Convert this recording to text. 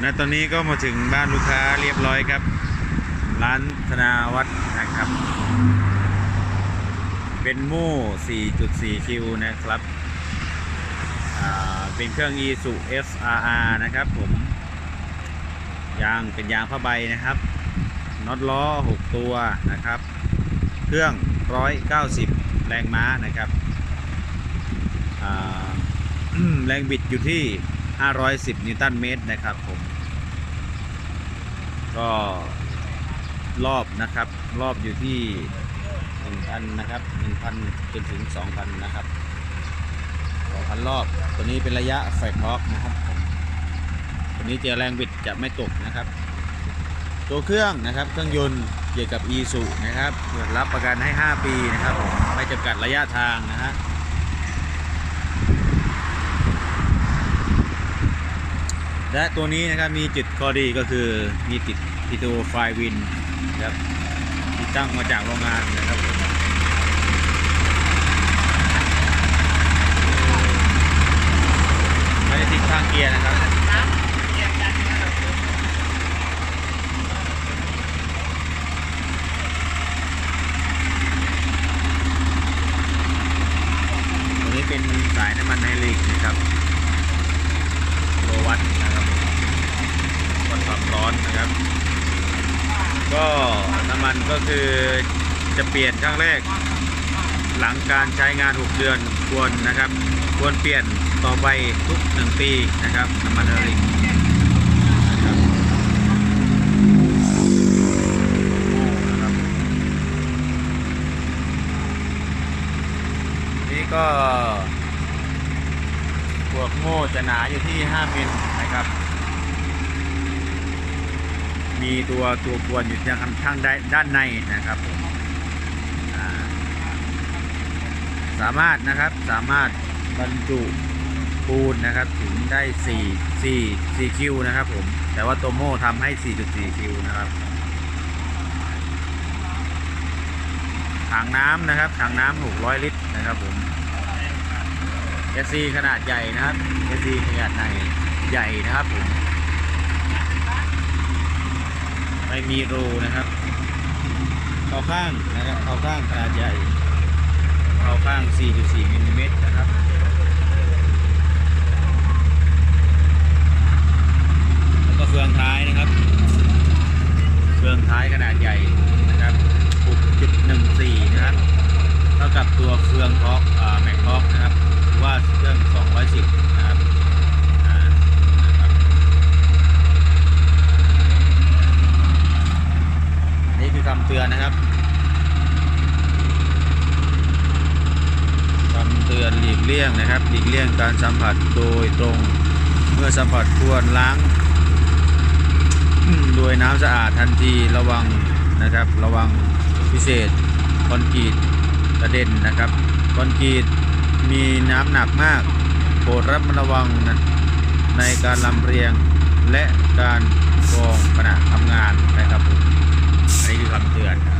และตอนนี้ก็มาถึงบ้านลูกค้าเรียบร้อยครับ ร้านธนาวัฒน์นะครับ เป็นโม่ 4.4 คิวนะครับ เป็นเครื่อง e s u SRR นะครับผม ยางเป็นยางผ้าใบนะครับ น็อตล้อ 6 ตัวนะครับ เครื่อง 190 แรงม้านะครับ แรงบิดอยู่ที่ 510 นิวตันเมตรนะครับผม ก็รอบนะครับ รอบอยู่ที่ 1,000 นะครับ 1,000 จนถึง 2,000 นะครับ 2,000 รอบ ตัวนี้เป็นระยะแฟกฮอกนะครับผมตัวนี้เจอแรงบิดจะไม่ตกนะครับ ตัวเครื่องนะครับ เครื่องยนต์เกี่ยวกับ e s u นะครับรับประกันให้ 5 ปีนะครับผมไม่จำกัดระยะทางนะฮะ และตัวนี้นะครับมีจุดข้อดีก็คือมีติดพิโตไฟวินนะครับที่ตั้งมาจากโรงงานนะครับไม่ได้ติดข้างเกียร์นะครับตัวนี้เป็นสายน้ำมันไฮดรอลิกนะครับ โลวัตนะครับวัดความร้อนนะครับ ก็น้ำ มันก็คือจะเปลี่ยนครั้งแรก หลังการใช้งาน 6 เดือนควรนะครับ ควรเปลี่ยนต่อไปทุก 1 ปีนะครับน้ำมันอะลิกนะครับโอ้นะครับนี่ก็พวกโม่จะหนาอยู่ที่ 5 มิลนะครับ มีตัวตัวกวนอยู่ทางทางด้านด้านในนะครับผมสามารถนะครับสามารถบรรจุปูนนะครับถึงได้ 4 4 4คิวนะครับผมแต่ว่าโตโม่ทำให้ 4.4 คิวนะครับถังน้ำนะครับถังน้ำ600 ลิตรนะครับผม SC ขนาดใหญ่นะครับ SC ขนาดในใหญ่นะครับผม ไม่มีรูนะครับเข้าข้างนะครับเข้าข้างขนาดใหญ่เข้าข้าง 4.4มิลลิเมตรนะครับ แล้วก็เฟืองท้ายนะครับ เฟืองท้ายขนาดใหญ่นะครับ 6.14 นะครับ เท่ากับตัวเฟืองท็อกแม็กท็อกนะครับหรือว่าเครื่อง 210 นะครับอ่านะครับนี่ คำเตือนนะครับคำเตือนหลีกเลี่ยงนะครับ หลีกเลี่ยงการสัมผัสโดยตรง เมื่อสัมผัสควรล้างโดยน้ำสะอาดทันทีระวังนะครับ ระวังพิเศษคอนกรีตกระเด็นนะครับคอนกรีตมีน้ำหนักมากโปรดรับระวังนะในการลำเรียงและการกรองขณะทำงานนะครับผม นี่คือคำเตือนครับ